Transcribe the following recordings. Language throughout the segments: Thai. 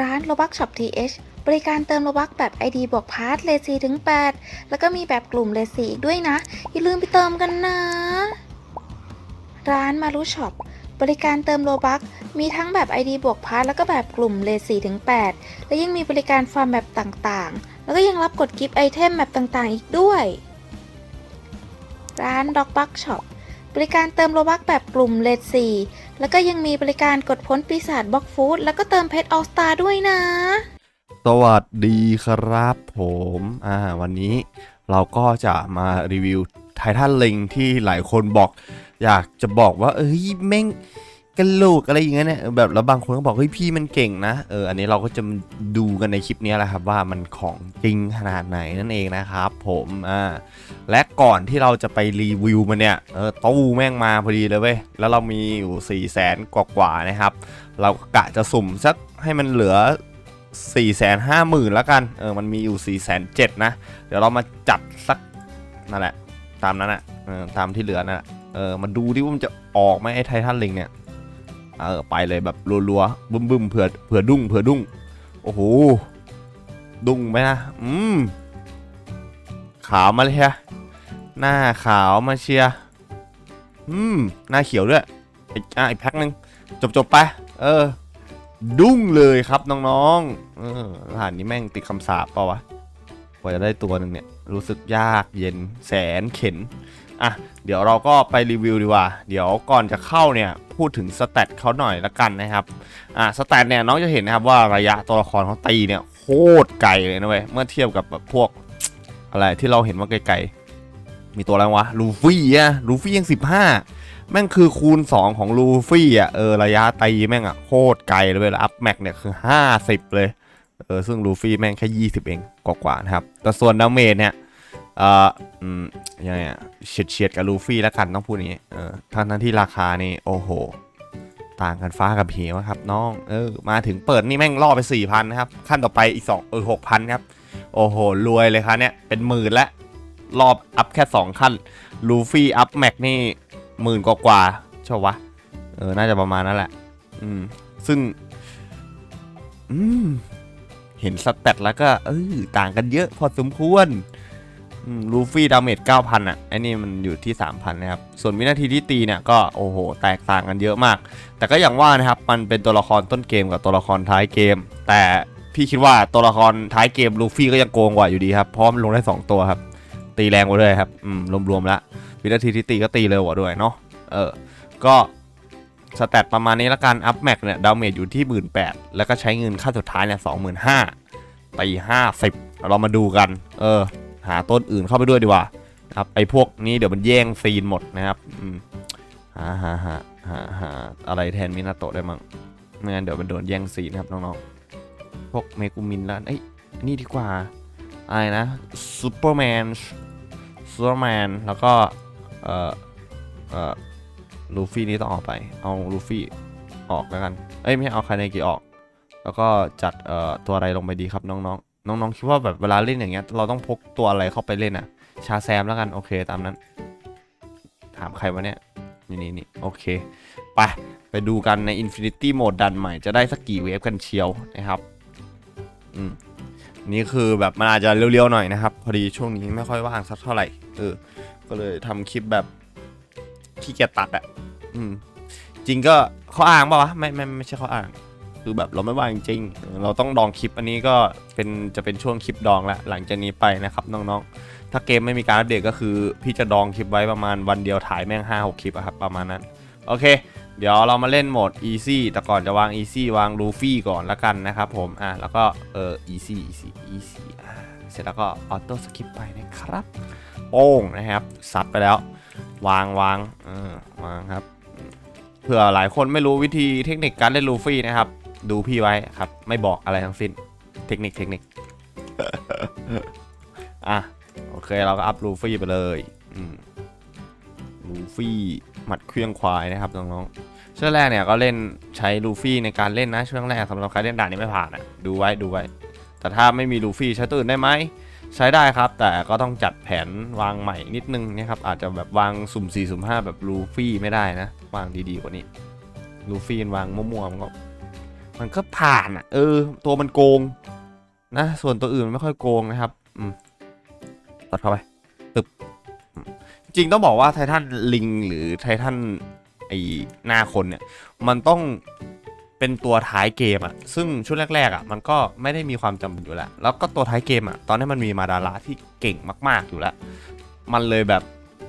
ร้าน Robux Shop TH บริการเติม Robux แบบ ID บวกพาร์ทเลท4ถึง 8 แล้วก็มีแบบกลุ่มเลท4อีกด้วยนะ อย่าลืมไปเติมกันนะ ร้านมารุช็อปบริการเติมโลบักมีทั้งแบบ ID บวกพาร์ทแล้วก็แบบกลุ่มเลท4ถึง 8 และยังมีบริการฟาร์มแบบต่างๆ แล้วก็ยังรับกดกิฟต์ไอเทมแบบต่างๆ อีกด้วย ร้าน Dog Bug Shop บริการเติมโลบักแบบกลุ่มเลท4 แล้วก็ยังมีบริการกดพ้นปีศาจบล็อกฟูดแล้วก็เติมเพชรออสตาด้วยนะ สวัสดีครับผมอ่าวันนี้เราก็จะมารีวิวไททันลิงที่หลายคนบอก อยากจะบอกว่า เอ้ยแม่ง กระโหลกอะไรอย่างเงี้ยเนี่ยแบบแล้วบางคนก็บอกเฮ้ยพี่มันเก่งนะเอออันนี้เราก็จะดูกันในคลิปนี้แหละครับว่ามันของจริงขนาดไหนนั่นเองนะครับ ผมอ่าและก่อนที่เราจะไปรีวิวมันเนี่ยเออตู้แม่งมาพอดีเลยเว้ยแล้วเรามีอยู่4ี่แสนกว่าๆนะครับ เราก็กะจะสุ่มสักให้มันเหลือ4 5 0 0 0 0แล้วกันเออมันมีอยู่4 7 0 0 0นเจ็ดนะ เดี๋ยวเรามาจัดสักนั่นแหละตามนั้นอะเออตามที่เหลือนั่นแหละเออมาดูดิว่ามันจะออกไหมไอ้ไททันลิงเนี่ย เออไปเลยแบบรัวๆบึ้มๆเผื่อเผื่อดุ้งเผื่อดุ้งโอ้โหดุ้งไหมนะอืมขาวมาเลยฮะหน้าขาวมาเชียอืมหน้าเขียวด้วยอีกอะอีกแพ็คหนึ่งจบๆไป เออ ดุ้งเลยครับน้องๆเออหัสนี้แม่งติดคำสาปเปล่าวะกว่าจะได้ตัวหนึ่งเนี่ย รู้สึกยากเย็นแสนเข็น อะเดี๋ยวเราก็ไปรีวิวดีกว่า เดี๋ยวก่อนจะเข้าเนี่ยพูดถึงสเตตเขาหน่อยละกันนะครับอะสเตตเนี่ยน้องจะเห็นนะครับว่าระยะตัวละครเขาตีเนี่ยโคตรไกลเลยนะเว้ยเมื่อเทียบกับแบบพวกอะไรที่เราเห็นว่าไกลๆมีตัวอะไรวะลูฟี่อะลูฟี่ยัง 15 แม่งคือคูณ 2 ของลูฟี่อะเออระยะตีแม่งอะโคตรไกลเลยเว้ยแล้วอัพแม็กเนี่ยคือ 50 เลยเออซึ่งลูฟี่แม่งแค่ 20 เองกว่าๆนะครับแต่ส่วนดาเมจเนี่ย เอ่ออืมยังไงอะเฉียดเฉียดๆกับลูฟี่แล้วกันต้องพูดอย่างนี้เออทั้งทั้งที่ราคานี่โอ้โห ต่างกันฟ้ากับเหวครับ น้องเออมาถึงเปิดนี่แม่งล่อไป4,000นนะครับขั้นต่อไปอีก2เออ6,000ครับโอ้โหรวยเลยครับเนี่ยเป็นหมื่นล้วรอบอัพแค่2ขั้นลูฟี่อัพแม็กนี่หมื่นกว่ากว่าใช่วะเออน่าจะประมาณนั้นแหละ อืมซึ่ง อืมเห็นสเตตแล้วก็เออต่างกันเยอะพอสมควร ลูฟี่ดาเมจ9,000อะไอ้นี่มันอยู่ที่ 3,000 นะครับ ส่วนวินาทีที่ตีเนี่ยก็โอ้โห แตกต่างกันเยอะมาก แต่ก็อย่างว่านะครับ มันเป็นตัวละครต้นเกมกับตัวละครท้ายเกม แต่พี่คิดว่าตัวละครท้ายเกมลูฟี่ก็ยังโกงกว่าอยู่ดีครับ เพราะมันลงได้ 2 ตัวครับ ตีแรงกว่าด้วยครับ อืม รวมๆแล้ววินาทีที่ตีก็ตีเร็วกว่าด้วยเนาะ เออ ก็สแตทประมาณนี้ละกัน อัพแม็กเนี่ย ดาเมจอยู่ที่ 1 8ื่นแล้วก็ใช้เงินค่าสุดท้ายเนี่ยสองหมื่นห้าตีห้าสิบเรามาดูกัน เออ หาต้นอื่นเข้าไปด้วยดีกว่าครับไอ้พวกนี้เดี๋ยวมันแย่งซีนหมดนะครับหาหาหาหาหาอะไรแทนมินาโตะได้มั้งไม่งั้นเดี๋ยวมันโดนแย่งซีนครับน้องๆพวกเมกุมินแล้วเอ้นี่ดีกว่าอะไรนะซูเปอร์แมนซูเปอร์แมนแล้วก็เอ่อเอ่อลูฟี่นี่ต้องออกไป เอาลูฟี่ออกแล้วกัน เอ้ยไม่เอาคาเนกิออก แล้วก็จัดเอ่อตัวอะไรลงไปดีครับน้องๆ น้องๆคิดว่าแบบเวลาเล่นอย่างเงี้ย เราต้องพกตัวอะไรเข้าไปเล่นอะ ชาแซมแล้วกันโอเคตามนั้น ถามใครวะเนี่ยนี่นี่นี่โอเคไปไปดูกันใน Infinity Mode ดันใหม่จะได้สักกี่เวฟกันเชียวนะครับอืมนี่คือแบบมันอาจจะเร็วๆหน่อยนะครับ พอดีช่วงนี้ไม่ค่อยว่างสักเท่าไหร่เออก็เลยทำคลิปแบบขี้เกียจตัดอะอืมจริงก็ข้ออ้างป่าวะไม่ไม่ไม่ใช่ข้ออ้าง คือแบบเราไม่ว่างจริง เราต้องดองคลิปอันนี้ก็เป็นจะเป็นช่วงคลิปดองแล้วหลังจากนี้ไปนะครับน้องๆ ถ้าเกมไม่มีการอัปเดตก็คือพี่จะดองคลิปไว้ประมาณวันเดียวถ่ายแม่ง5 6คลิปอะครับประมาณนั้น โอเค เดี๋ยวเรามาเล่นโหมด easy แต่ก่อนจะวาง easy วาง luffy ก่อนละกันนะครับผมอะแล้วก็เออ easy easy easy อะเสร็จแล้วก็ auto skip ไปนะครับโป้งนะครับซัดไปแล้ว วางวางเออวางครับเผื่อหลายคนไม่รู้วิธีเทคนิคการเล่นลูฟี่นะครับ ดูพี่ไว้ครับ ไม่บอกอะไรทั้งสิ้น เทคนิคเทคนิคอะโอเคเราก็อัพลูฟี่ไปเลยอืมลูฟี่หมัดเครื่องควายนะครับน้องๆช่วงแรกเนี่ยก็เล่นใช้ลูฟี่ในการเล่นนะช่วงแรกสำหรับใครเล่นด่านนี้ไม่ผ่านอะดูไว้ดูไว้ แต่ถ้าไม่มีลูฟี่ใช้ตัวอื่นได้ไหมใช้ได้ครับ แต่ก็ต้องจัดแผนวางใหม่นิดนึงนะครับอาจจะแบบวางสุ่ม4สุ่ม5แบบลูฟี่ไม่ได้นะ วางดีๆกว่านี้ลูฟี่วางมั่วๆมันก็ มันก็ผ่านอะ เออ ตัวมันโกง นะ ส่วนตัวอื่นมันไม่ค่อยโกงนะครับ อืมตัดเข้าไปตึบจริงต้องบอกว่าไททันลิงหรือไททันไอหน้าคนเนี่ย มันต้องเป็นตัวท้ายเกมอะซึ่งช่วงแรกๆอะมันก็ไม่ได้มีความจำเป็นอยู่แล้ว แล้วก็ตัวท้ายเกมอะตอนนี้มันมีมาดาราที่เก่งมาก ๆอยู่แล้ว มันเลยแบบ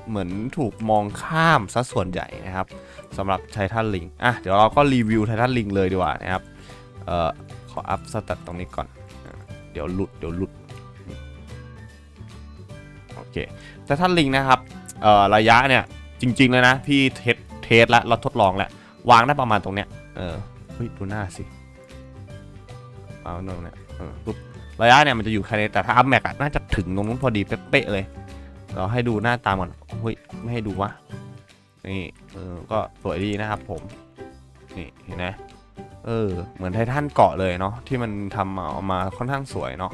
เหมือนถูกมองข้ามซะส่วนใหญ่นะครับสำหรับไททันลิงอะเดี๋ยวเราก็รีวิวไททันลิงเลยดีกว่านะครับ เอ่อขออัพสแตทตรงนี้ก่อน เดี๋ยวหลุดเดี๋ยวหลุดโอเคไททันลิงนะครับเอ่อระยะเนี่ยจริงๆเลยนะพี่เทสเทสแล้วเราทดลองแล้ววางได้ประมาณตรงเนี้ยเออเฮ้ยดูหน้าสิเอาตรงเนี้ยเออปุ๊บระยะเนี่ยมันจะอยู่แค่นี้แต่ถ้าอัพแม็กน่าจะถึงตรงนู้นพอดีเป๊ะเลยเราให้ดูหน้าตามก่อนเฮ้ยไม่ให้ดูวะนี่เออก็สวยดีนะครับผมนี่เห็นไหม เออ เหมือนไททันเกาะเลยเนาะที่มันทำออกมาค่อนข้างสวยเนาะ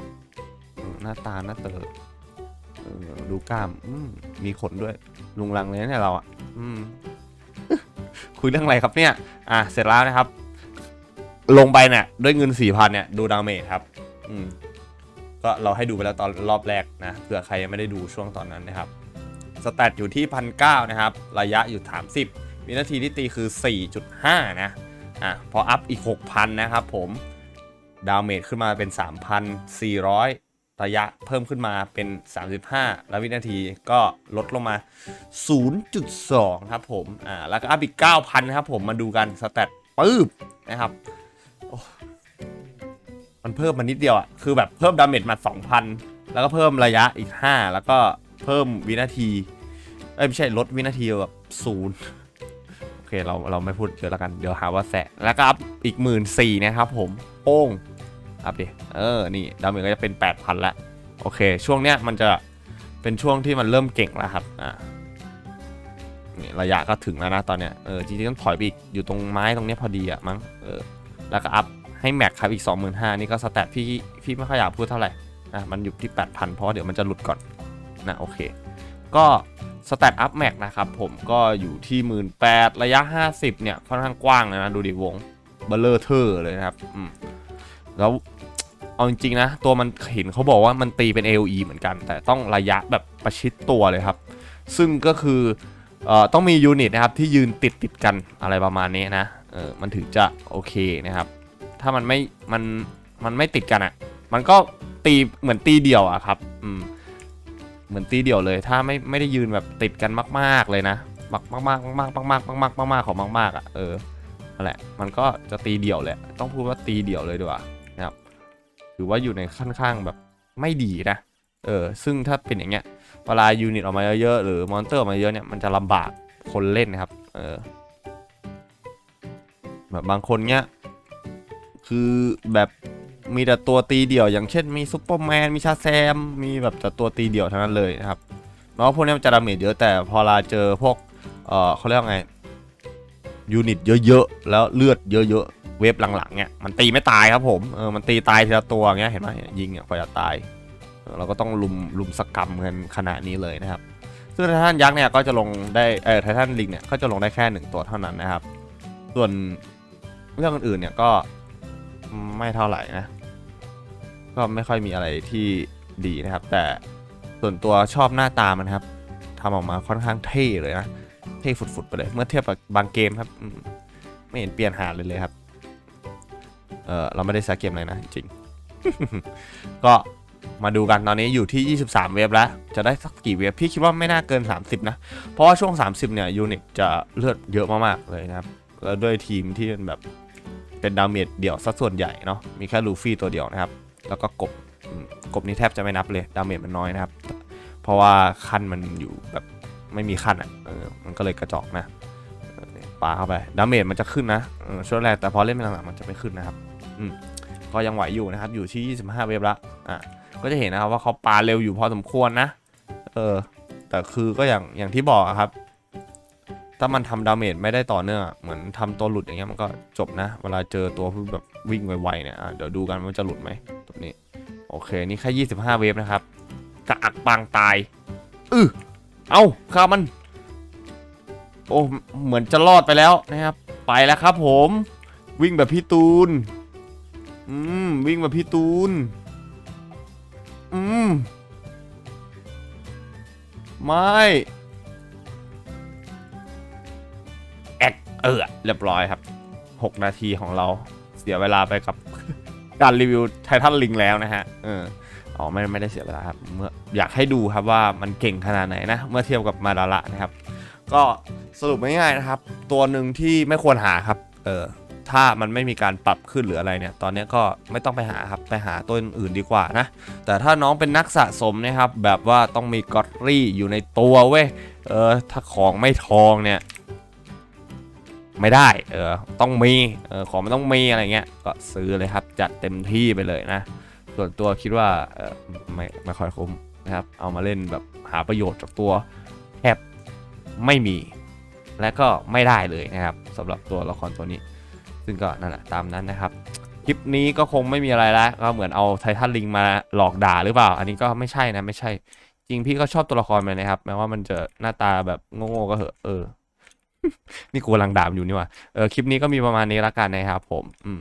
หน้าตาหน้าเตอเอดูกล้ามมมีขนด้วย ลุงลังเลยนะเนี่ยเราอะคุยเรื่องอะไรครับเนี่ย อะ เสร็จแล้วนะครับ ลงไปเนี่ย ด้วยเงินสี่พันเนี่ย ดูดาเมจครับ อืม ก็เราให้ดูไปแล้วตอนรอบแรกนะเผื่อใครยังไม่ได้ดูช่วงตอนนั้นนะครับ สแตทอยู่ที่พันเนะครับ ระยะอยู่30วินาทีที่ตีคือ 4.5 นะ อะพออัพอีก 6,000 นะครับผม ดาวเมจขึ้นมาเป็น 3,400 ระยะเพิ่มขึ้นมาเป็น 35 แล้ววินาทีก็ลดลงมา 0.2 ครับผมอ่าแล้วก็อัพอีก 9,000ครับผมมาดูกันสแตทปื๊บนะครับมันเพิ่มมานิดเดียวอะคือแบบเพิ่มดาเมจมา 2,000 แล้วก็เพิ่มระยะอีก 5 แล้วก็เพิ่มวินาที เอ้ยไม่ใช่ลดวินาทีแบบศูนย์ เคเราเราไม่พูดเยอะแล้วกันเดี๋ยวหาว่าแสะแล้วก็อัพอีกหมื่นสี่นะครับผมโป้งอัพดิเออนี่ดาเมจก็จะเป็น8,000ละโอเค ช่วงเนี้ยมันจะเป็นช่วงที่มันเริ่มเก่งแล้วครับอ่านี่ระยะก็ถึงแล้วนะตอนเนี้ยเออจริงๆต้องถอยไปอีกอยู่ตรงไม้ตรงเนี้ยพอดีอะมั้งเออแล้วก็อัพให้แม็กครับอีก 25,000นี่ก็สแตทพี่พี่ไม่ค่อยอยากพูดเท่าไหร่อะมันอยู่ที่ 8,000 เพราะเดี๋ยวมันจะหลุดก่อนนะโอเค ก็ สแตทอัพแม็กนะครับผมก็อยู่ที่ 1 8 0 0ระยะ 50 เนี่ยค่อนข้างกว้างเลยนะ ดูดิวงเบลเลอร์เทอร์เลยนะครับอืมแล้วเอาจริงๆนะ ตัวมันเห็นเขาบอกว่ามันตีเป็น AOE เหมือนกัน แต่ต้องระยะแบบประชิดตัวเลยครับ ซึ่งก็คือเอ่อต้องมียูนิตนะครับที่ยืนติดติดกันอะไรประมาณนี้นะเออมันถึงจะโอเคนะครับ ถ้ามันไม่มันมันไม่ติดกันอะ่ะ มันก็ตีเหมือนตีเดี่ยวอะครับ อืม เหมือนตีเดี่ยวเลย ถ้าไม่ไม่ได้ยืนแบบติดกันมาก ๆเลยนะมากมากมากมากมากมากมากมากมากของมากมากๆอะเออนั่นแหละมันก็จะตีเดี่ยวเลยต้องพูดว่าตีเดี่ยวเลยดีกว่านะครับถือว่าอยู่ในขั้นข้างแบบไม่ดีนะเออซึ่งถ้าเป็นอย่างเงี้ยเวลายูนิตออกมาเยอะๆหรือมอนเตอร์ออกมาเยอะเนี่ยมันจะลำบากคนเล่นนะครับเออแบบบางคนเนี้ยคือแบบ มีแต่ตัวตีเดี่ยว อย่างเช่นมีซุปเปอร์แมนมีชาแซม มีแบบแต่ตัวตีเดี่ยวทั้งนั้นเลยนะครับแม้ว่าพวกนี้มันจะดาเมจเยอะแต่พอเวลาเจอพวกเออเขาเรียกว่าไงยูนิตเยอะๆแล้วเลือดเยอะๆเวฟหลังๆเนี่ยมันตีไม่ตายครับผมเออมันตีตายทีละตัวเงี้ยเห็นไหมยิงเนี่ยกว่าจะตายเราก็ต้องลุมลุมสกรรมกันขนาดนี้เลยนะครับ ซึ่งไททันยักษ์เนี่ยก็จะลงได้เออไททันลิงเนี่ยก็จะลงได้แค่หนึ่งตัวเท่านั้นนะครับ ส่วนเรื่องอื่นๆเนี่ยก็ไม่เท่าไหร่นะ ก็ไม่ค่อยมีอะไรที่ดีนะครับ แต่ส่วนตัวชอบหน้าตามันครับทำออกมาค่อนข้างเท่เลยนะ เท่ฝุดๆไปเลย เมื่อเทียบกับบางเกมครับ ไม่เห็นเปลี่ยนหาเลยเลยครับ เออเราไม่ได้ซักเกมเลยนะ จริง ก็มาดูกันตอนนี้อยู่ที่ 23 เวฟแล้ว จะได้สักกี่เวฟพี่คิดว่าไม่น่าเกิน 30 นะ เพราะว่าช่วง 30 เนี่ยยูนิตจะเลือดเยอะมากๆเลยนะครับ แล้วด้วยทีมที่เป็นแบบเป็นดาเมจเดี่ยวสัดส่วนใหญ่เนาะ มีแค่ลูฟี่ตัวเดียวนะครับ แล้วก็กบกบนี่แทบจะไม่นับเลยดาเมจมันน้อยนะครับ เพราะว่าขั้นมันอยู่แบบไม่มีขั้นอะเออมันก็เลยกระจอกนะปาเข้าไปดาเมจมันจะขึ้นนะช่วงแรกแต่พอเล่นไปหลังๆมันจะไม่ขึ้นนะครับอืมก็ยังไหวอยู่นะครับ อยู่ที่ 25 เวฟละอะก็จะเห็นนะครับว่าเขาปาเร็วอยู่พอสมควรนะ เออ แต่คือก็อย่างอย่างที่บอกครับ ถ้ามันทำดาเมจไม่ได้ต่อเนื่องอะเหมือนทำตัวหลุดอย่างเงี้ยมันก็จบนะ เวลาเจอตัวที่แบบวิ่งไวๆเนี่ยอะเดี๋ยวดูกันว่าจะหลุดไหมตัวนี้ โอเค นี่แค่25 เวฟนะครับกระอักปางตาย อือเอาข้ามัน โอ้ เหมือนจะรอดไปแล้วนะครับ ไปแล้วครับผม วิ่งแบบพี่ตูน อืม วิ่งแบบพี่ตูน อืม ไม่ เออเรียบร้อยครับ 6 นาทีของเราเสียเวลาไปกับ การรีวิวไททันลิงแล้วนะฮะเอออ๋อไม่ไม่ได้เสียเวลาครับเมื่ออยากให้ดูครับว่ามันเก่งขนาดไหนนะ เมื่อเทียบกับมาดาระนะครับ ก็สรุปง่ายๆนะครับ ตัวหนึ่งที่ไม่ควรหาครับ เออถ้ามันไม่มีการปรับขึ้นหรืออะไรเนี่ย ตอนนี้ก็ไม่ต้องไปหาครับไปหาตัวอื่นดีกว่านะ แต่ถ้าน้องเป็นนักสะสมนะครับ แบบว่าต้องมีกอตรี่อยู่ในตัวเว้ยเออถ้าของไม่ทองเนี่ย ไม่ได้ เออ ต้องมี เออ ของมันต้องมีอะไรเงี้ย ก็ซื้อเลยครับ จัดเต็มที่ไปเลยนะ ส่วนตัวคิดว่า เออไม่ไม่ค่อยคุ้มนะครับ เอามาเล่นแบบหาประโยชน์จากตัวแทบไม่มี และก็ไม่ได้เลยนะครับสำหรับตัวละครตัวนี้ ซึ่งก็นั่นแหละตามนั้นนะครับ คลิปนี้ก็คงไม่มีอะไรแล้วก็เหมือนเอาไททันลิงมาหลอกด่าหรือเปล่า อันนี้ก็ไม่ใช่นะไม่ใช่ จริงพี่ก็ชอบตัวละครมันนะครับ แม้ว่ามันจะหน้าตาแบบโง่ๆก็เหอะ เออ นี่กูกำลังด่ามอยู่นี่ว่าเออคลิปนี้ก็มีประมาณนี้ละกันนะครับผม อืม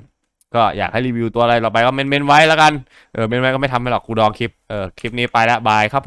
ก็อยากให้รีวิวตัวอะไรเราไปก็เมนเมนไว้ละกันเออเมนไว้ก็ไม่ทำให้หรอกกูดองคลิปเออคลิปนี้ไปละบายครับ